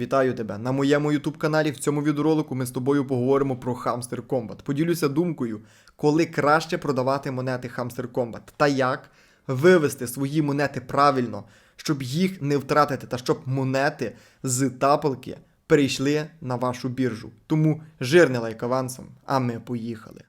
Вітаю тебе на моєму YouTube каналі. В цьому відеоролику ми з тобою поговоримо про Hamster Combat. Поділюся думкою, коли краще продавати монети Hamster Combat та як вивести свої монети правильно, щоб їх не втратити, та щоб монети з тапалки перейшли на вашу біржу. Тому жирний лайк авансом, а ми поїхали.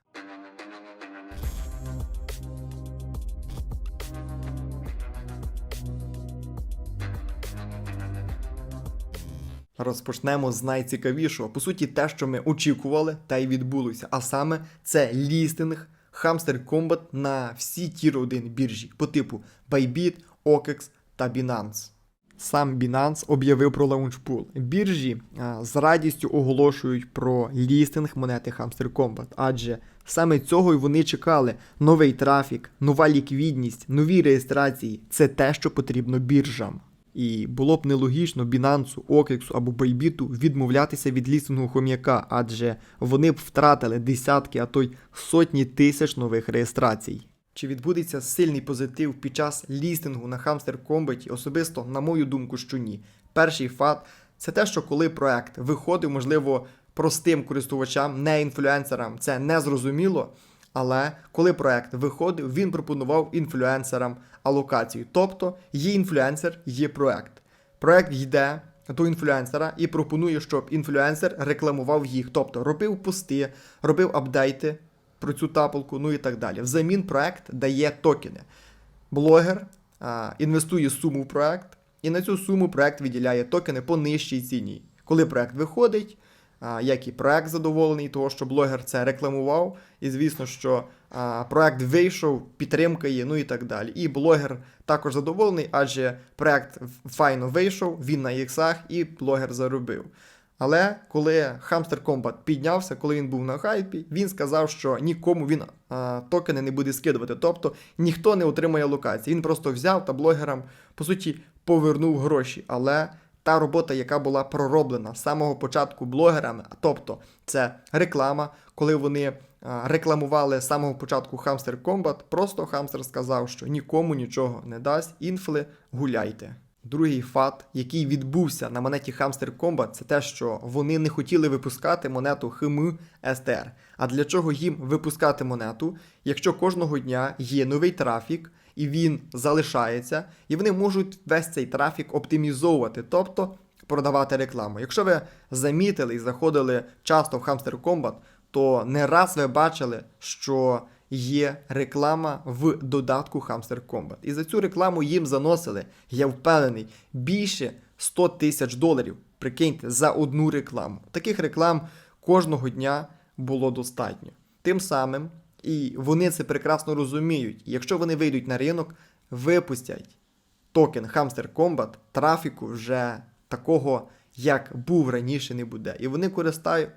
Розпочнемо з найцікавішого. По суті, те, що ми очікували, та й відбулося. А саме це лістинг Hamster Combat на всі Tier 1 біржі по типу Bybit, OKEX та Binance. Сам Binance об'явив про лаунчпул. Біржі а, з радістю оголошують про лістинг монети Hamster Combat, адже саме цього й вони чекали. Новий трафік, нова ліквідність, нові реєстрації це те, що потрібно біржам. І було б нелогічно Binance, OKEX або Bybit відмовлятися від лістингу хом'яка, адже вони б втратили десятки, а то й сотні тисяч нових реєстрацій. Чи відбудеться сильний позитив під час лістингу на Hamster Combat? Особисто, на мою думку, що ні. Перший факт це те, що коли проект виходив, можливо, простим користувачам, не інфлюенсерам, це не зрозуміло. Але коли проект виходив, він пропонував інфлюенсерам алокацію. Тобто є інфлюенсер, є проект. Проект йде до інфлюенсера і пропонує, щоб інфлюенсер рекламував їх, тобто робив пости, робив апдейти про цю тапалку, ну і так далі. Взамін проект дає токени. Блогер а, інвестує суму в проект, і на цю суму проект виділяє токени по нижчій ціні. Коли проект виходить, як і проект задоволений, того, що блогер це рекламував, і звісно, що проект вийшов, підтримка є, ну і так далі. І блогер також задоволений, адже проект файно вийшов, він на іксах, і блогер заробив. Але коли Hamster Combat піднявся, коли він був на хайпі, він сказав, що нікому він а, токени не буде скидувати. Тобто ніхто не отримає локації. Він просто взяв та блогерам, по суті, повернув гроші. Але та робота, яка була пророблена з самого початку блогерами, тобто це реклама, коли вони рекламували з самого початку Hamster Combat, просто Hamster сказав, що нікому нічого не дасть, інфли гуляйте. Другий факт, який відбувся на монеті Hamster Combat, це те, що вони не хотіли випускати монету ХМ СТР. А для чого їм випускати монету, якщо кожного дня є новий трафік, і він залишається, і вони можуть весь цей трафік оптимізовувати, тобто продавати рекламу. Якщо ви замітили і заходили часто в Hamster Combat, то не раз ви бачили, що є реклама в додатку Hamster Combat. І за цю рекламу їм заносили, я впевнений, більше 100 тисяч доларів. Прикиньте, за одну рекламу. Таких реклам кожного дня було достатньо. Тим самим, і вони це прекрасно розуміють. Якщо вони вийдуть на ринок, випустять токен Hamster Combat, трафіку вже такого, як був раніше, не буде. І вони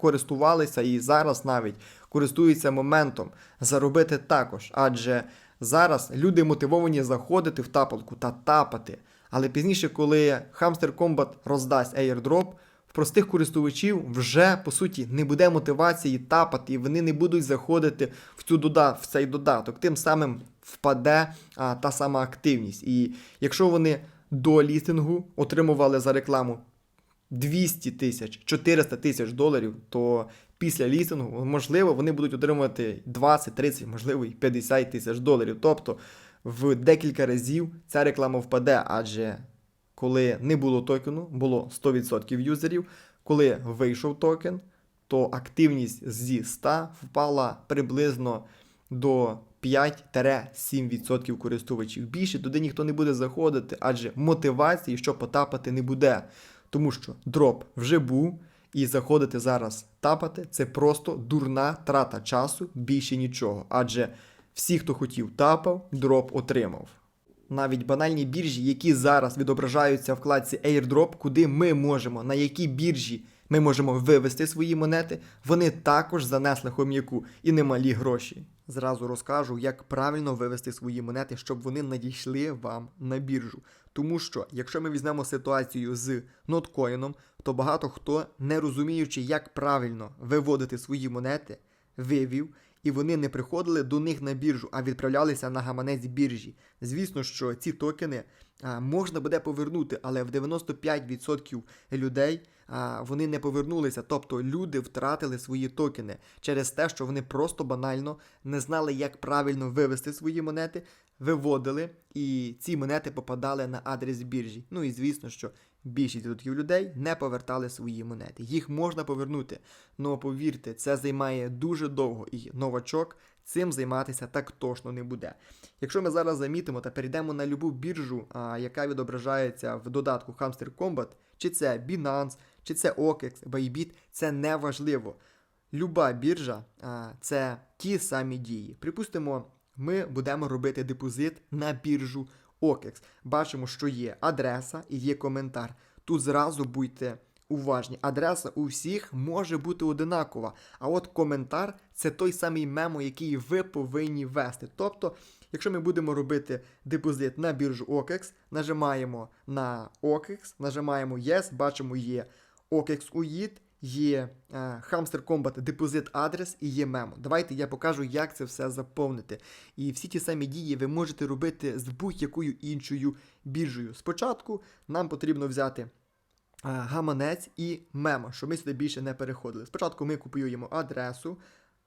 користувалися і зараз навіть користуються моментом заробити також. Адже зараз люди мотивовані заходити в тапалку та тапати. Але пізніше, коли Hamster Combat роздасть airdrop, простих користувачів вже по суті не буде мотивації тапати, і вони не будуть заходити в цю дода, в цей додаток. Тим самим впаде а, та сама активність. І якщо вони до лістингу отримували за рекламу 200 тисяч, 400 тисяч доларів, то після лістингу, можливо, вони будуть отримувати 20, 30, можливо, і 50 тисяч доларів. Тобто в декілька разів ця реклама впаде, адже коли не було токену, було 100% юзерів. Коли вийшов токен, то активність зі 100 впала приблизно до 5-7% користувачів. Більше туди ніхто не буде заходити, адже мотивації, що потапати, не буде. Тому що дроп вже був, і заходити зараз тапати це просто дурна трата часу, більше нічого. Адже всі, хто хотів тапав, дроп отримав. Навіть банальні біржі, які зараз відображаються в вкладці Airdrop, куди ми можемо, на якій біржі ми можемо вивести свої монети, вони також занесли хом'яку і немалі гроші. Зразу розкажу, як правильно вивести свої монети, щоб вони надійшли вам на біржу. Тому що, якщо ми візьмемо ситуацію з ноткоїном, то багато хто, не розуміючи, як правильно виводити свої монети, вивів і вони не приходили до них на біржу, а відправлялися на гаманець біржі. Звісно, що ці токени можна буде повернути, але в 95% людей вони не повернулися. Тобто люди втратили свої токени через те, що вони просто банально не знали, як правильно вивести свої монети, виводили, і ці монети попадали на адрес біржі. Ну і звісно, що більшість відсотків людей не повертали свої монети. Їх можна повернути. Ну повірте, це займає дуже довго, і новачок цим займатися так точно не буде. Якщо ми зараз замітимо та перейдемо на любу біржу, яка відображається в додатку Hamster Combat, чи це Binance, чи це OKEX, Bybit, це не важливо. Люба біржа це ті самі дії. Припустимо, ми будемо робити депозит на біржу OKEX. Бачимо, що є адреса і є коментар. Тут зразу будьте уважні. Адреса у всіх може бути одинакова. А от коментар це той самий мемо, який ви повинні ввести. Тобто, якщо ми будемо робити депозит на біржу OKEX, нажимаємо на OKEX, нажимаємо Yes, бачимо є OKEX UID, є е, Hamster Combat депозит адрес і є мемо. Давайте я покажу, як це все заповнити. І всі ті самі дії ви можете робити з будь-якою іншою біржею. Спочатку нам потрібно взяти е, гаманець і мемо, щоб ми сюди більше не переходили. Спочатку ми копіюємо адресу,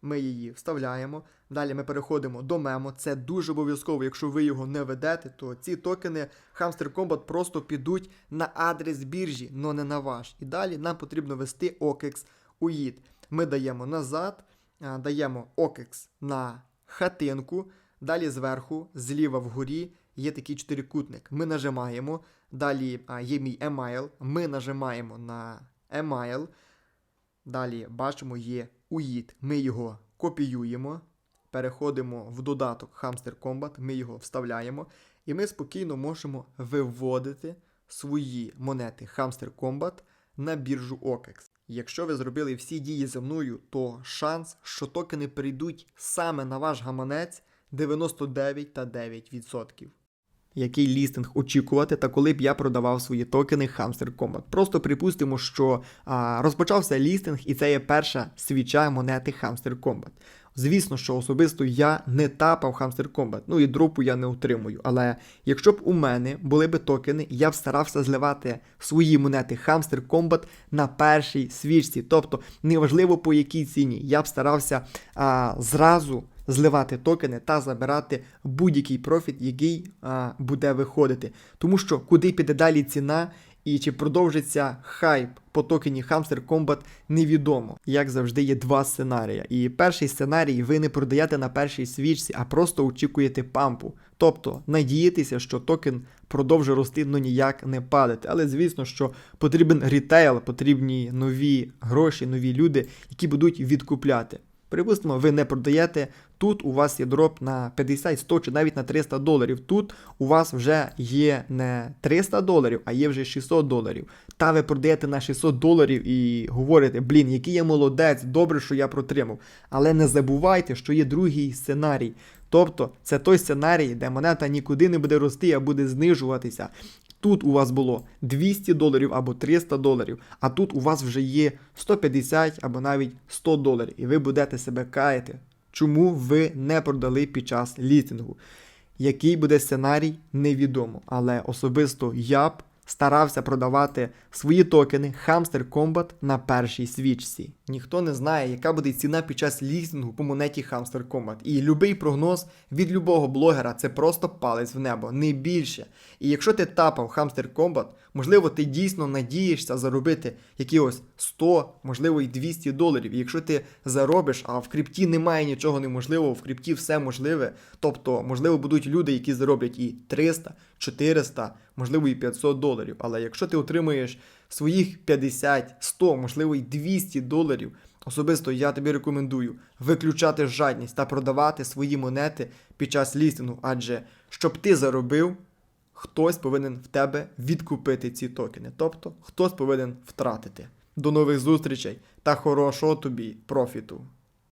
ми її вставляємо. Далі ми переходимо до мемо. Це дуже обов'язково. Якщо ви його не ведете, то ці токени Hamster Combat просто підуть на адрес біржі, але не на ваш. І далі нам потрібно ввести OKEX UID. Ми даємо назад, даємо OKEX на хатинку. Далі зверху, зліва вгорі, є такий чотирикутник. Ми нажимаємо. Далі є мій email. Ми нажимаємо на email. Далі бачимо, є UID. Ми його копіюємо, переходимо в додаток Hamster Combat, ми його вставляємо, і ми спокійно можемо виводити свої монети Hamster Combat на біржу OKEX. Якщо ви зробили всі дії за мною, то шанс, що токени прийдуть саме на ваш гаманець 99,9%. Який лістинг очікувати та коли б я продавав свої токени Hamster Combat. Просто припустимо, що а, розпочався лістинг, і це є перша свіча монети Hamster Combat. Звісно, що особисто я не тапав Hamster Combat, ну і дропу я не отримую. Але якщо б у мене були б токени, я б старався зливати свої монети Hamster Combat на першій свічці. Тобто, неважливо по якій ціні, я б старався а, зразу зливати токени та забирати будь-який профіт, який а, буде виходити. Тому що куди піде далі ціна і чи продовжиться хайп по токені Hamster Combat, невідомо. Як завжди, є два сценарії. І перший сценарій ви не продаєте на першій свічці, а просто очікуєте пампу. Тобто надієтеся, що токен продовжує рости, ну ніяк не падати. Але звісно, що потрібен рітейл, потрібні нові гроші, нові люди, які будуть відкупляти. Припустимо, ви не продаєте. Тут у вас є дроп на 50, 100 чи навіть на 300 доларів. Тут у вас вже є не 300 доларів, а є вже 600 доларів. Та ви продаєте на 600 доларів і говорите, блін, який я молодець, добре, що я протримав. Але не забувайте, що є другий сценарій. Тобто це той сценарій, де монета нікуди не буде рости, а буде знижуватися. Тут у вас було 200 доларів або 300 доларів, а тут у вас вже є 150 або навіть 100 доларів, і ви будете себе каяти. Чому ви не продали під час лістингу? Який буде сценарій, невідомо. Але особисто я б старався продавати свої токени Hamster Combat на першій свічці. Ніхто не знає, яка буде ціна під час лістингу по монеті Hamster Combat. І будь-який прогноз від любого блогера це просто палець в небо, не більше. І якщо ти тапав Hamster Combat, можливо, ти дійсно надієшся заробити якихось 100, можливо, і 200 доларів. І якщо ти заробиш, а в крипті немає нічого неможливого, в крипті все можливе. Тобто, можливо, будуть люди, які зароблять і 300, 400, можливо, і 500 доларів. Але якщо ти отримуєш своїх 50, 100, можливо, й 200 доларів, особисто я тобі рекомендую виключати жадність та продавати свої монети під час лістингу, адже щоб ти заробив. Хтось повинен в тебе відкупити ці токени, тобто хтось повинен втратити. До нових зустрічей та хорошого тобі профіту!